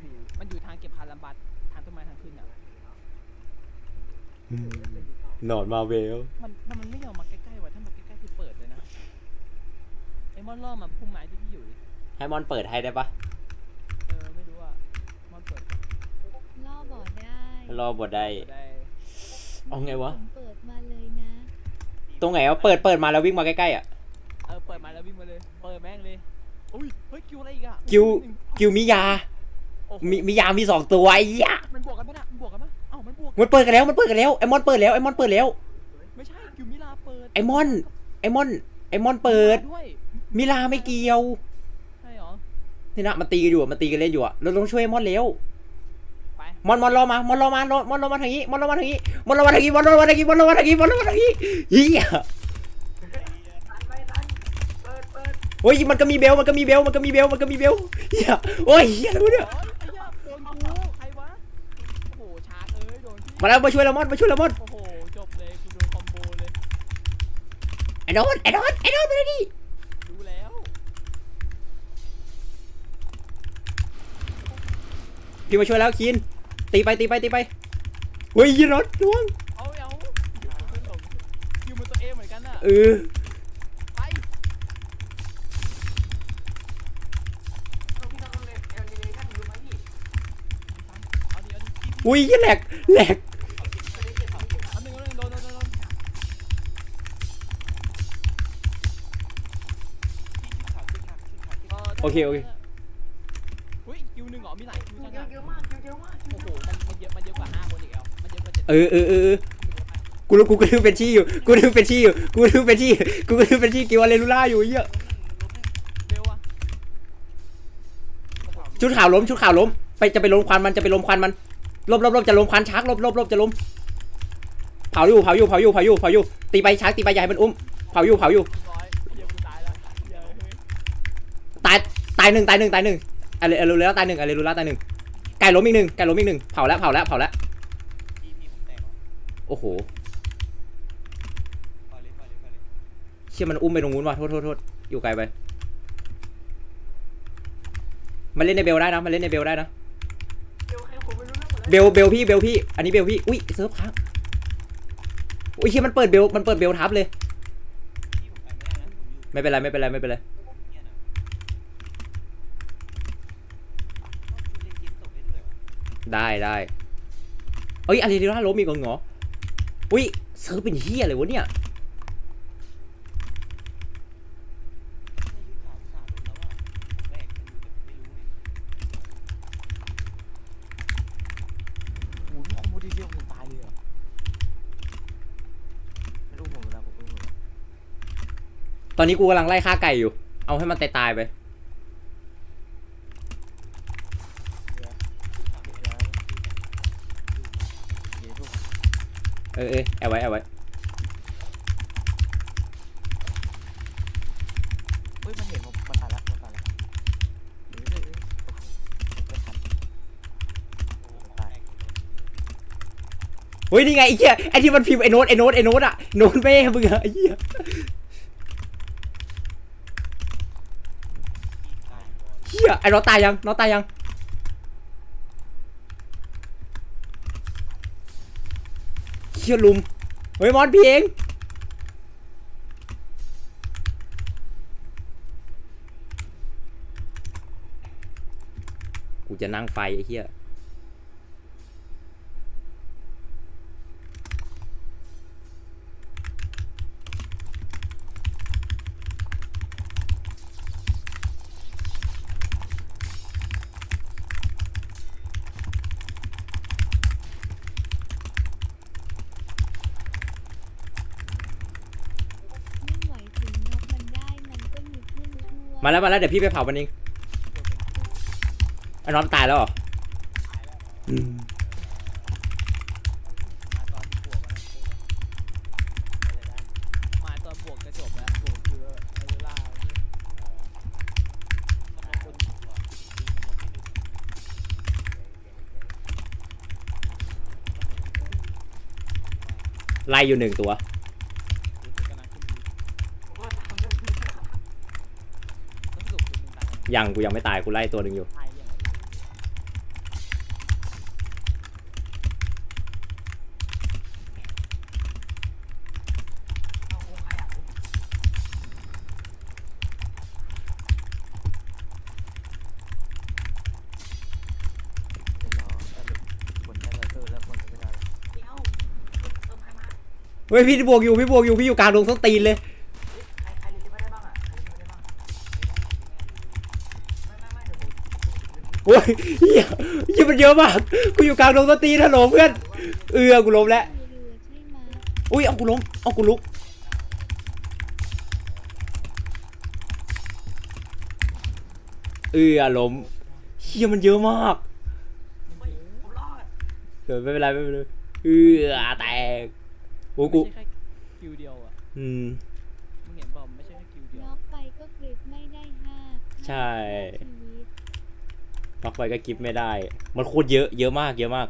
มันอยู่มันอยู่ทางเก็บพาลัมบัตทางต้นไม้ทางขึ้นอะหนอนมาเวล มันถ้ามันไม่ยอมมาใกล้ๆว่ะถ้ามาใกล้ๆคือเปิดเลยนะไอ้มอนล่อมาพุ่มไม้ที่พี่อยู่ดิให้มอนเปิดให้ได้ปะเออไม่รู้อะมอนเปิดล่อบ่อได้รอบทได้ ได้เอาไงวะ ผมเปิดมาเลยนะ ตรงไหนวะเปิดเปิดมาแล้ววิ่งมาใกล้ๆอะ เออเปิดมาแล้ววิ่งมาเลยเปิดแม่งเลยอุ้ยเฮ้ยคิวอะไรอีกอะคิว กิวมิยา โอ้โหมีมียามีสองตัวไอ้เหี้ยมันบวกกันปะน่ะมันบวกกันปะเอ้ามันบวกมันเปิดกันแล้วมันเปิดกันแล้วไอมอนเปิดแล้วไอมอนเปิดแล้ว ไม่ใช่คิวมิลาเปิดไอมอนไอมอนไอมอนเปิด ด้วยมิลาไม่เกี่ยวใช่เหรอนี่นะมันตีกันอยู่อะมันตีกันเล่นอยู่อะเราต้องช่วยไอ้มอนเร็วไปมอนมอนรอมามอนรอมารอมอนรอมาทางนี้มอนรอมาทางนี้มอนรอมาทางนี้มอนรอมาทางนี้มอนรอมาทางนี้มอนรอมาทางนี้เฮียโอ้ยมันก็มีเบลมันก็มีเบลมันก็มีเบลมันก็มีเบลเฮียโอ้ยเฮียอะไรวะเนี่ยโอ้ยไอ้เหี้ยโดนกูใครวะโอ้โหชาร์จเอ้ยโดนพี่ มาแล้วมาช่วยเรามอนมาช่วยเรามอนโอ้โหจบเลยกูโดนคอมโบเลยไอ้นอนไอ้นอนไอ้นอนมาดิรู้แล้วพี่มาช่วยแล้วคินตีไปตีไปตีไปเฮ้ยยีนอนล่วงเอาเอาเดี๋ยวกูหลงคิวมันตัวเองเหมือนกันน่ะเออ ไป เอาดิเอาดิพี่อุ้ยเหี้ยแหลกแหลกเอาหนึ่งเอาหนึ่งโดนโดนโดนโดนโอเคโอเคเฮ้ยคิวหนึ่งเหรอมีหลายคิวจังอะเยอะมากคิวเยอะมากโอ้โหมันมันเยอะมันเยอะกว่าห้าคนอีกแล้วมันเยอะกว่าเจ็ดเออเออเออเออกูรู้กูก็นึกเป็นชี่อยู่กูนึกเป็นชี่อยู่กูนึกเป็นชี่กูก็นึกเป็นชี่กิวอะไรลูล่าอยู่เหี้ยเบลอะชุดขาวล้มชุดขาวล้มไปจะไปล้มควันมันจะไปล้มควันมัน ลบลบลบจะล้มควันชักลบลบลบจะล้มเผาอยู่เผาอยู่เผาอยู่เผาอยู่เผาอยู่ตีไปชักตีไปอย่าให้มันอุ้มเผาอยู่เผาอยู่ตายตายตายหนึ่งตายหนึ่งตายหนึ่งอะไรอะไรรู้แล้วตายหนึ่งอะไรรู้แล้วตายหนึ่งไก่ล้มอีกหนึ่งไก่ล้มอีกหนึ่งเผาแล้วเผาแล้วเผาแล้วโอ้โหเชี่ยมันอุ้มไปตรงนู้นว่ะโทษโทษโทษอยู่ไกลไปมันเล่นในเบลได้นะมันเล่นในเบลได้นะ เบลเบลพี่เบลพี่ อันนี้เบลพี่ อุ้ยเซิร์ฟค้างอุ้ยเชี่ยมันเปิดเบลมันเปิดเบลทับเลย ไม่เป็นไรไม่เป็นไรไม่เป็นไรได้ได้เอ้ยอะไรดีนะล้มอีกเหรออุ้ยเซิร์ฟเป็นเฮียอะไรวะเนี่ย โอ้โหคอมโบทีเดียวผมตายเลยอะ ตอนนี้กูกำลังไล่ฆ่าไก่อยู่ เอาให้มันตายตายๆไป เออเออเอาไว้เอาไว้เฮ้ยมันเห็นผมมันตายแล้วมันตายแล้วเฮ้ยเฮ้ยเฮ้ยโอ้โหไม่ทันโอ้โหตายเฮ้ยนี่ไงไอ้เหี้ยไอ้ที่มันพิมพ์ไอ้โน้ตไอ้โน้ตไอ้โน้ตอะโน้ตแม่มึงอะไอ้เหี้ยี้ยไอ้น้องตายยังน้องตายยังเหี้ยลุมเฮ้ยมอนพี่เองกูจะนั่งไฟไอ้เหี้ย ไม่ไหวถึงนกมันได้มันก็มีครึ่งชั่ว มาแล้วมาแล้วเดี๋ยวพี่ไปเผามันเองไอ้น้องตายแล้วเหรออืมมาตอนบวกจะจบแล้วบวกคือเออล่าไล่อยู่หนึ่งตัว ยังกูยังไม่ตายกูไล่ตัวหนึ่งอยู่ เฮ้ยพี่บวกอยู่พี่บวกอยู่พี่อยู่กลางดงส้นตีนเลย โอ้ยเฮียเฮียมันเยอะมากกูอยู่กลางดงส้นตีนฮัลโหลเพื่อนเออกูล้มแล้วมีเรือใช่ไหมอุ้ยเอากูล้มเอากูลุกเออล้มเฮียมันเยอะมากเฮ้ยผมรอดเออไม่เป็นไรไม่เป็นไรเออแตกโอ้กูไม่ใช่แค่คิวเดียวอะอืม มึงเห็นเปล่าไม่ใช่แค่คิวเดียว น็อกไปก็กริบไม่ได้ห้าใช่ชีวิต พักไปก็กิฟไม่ได้ มันโคตรเยอะ เยอะมาก เยอะมาก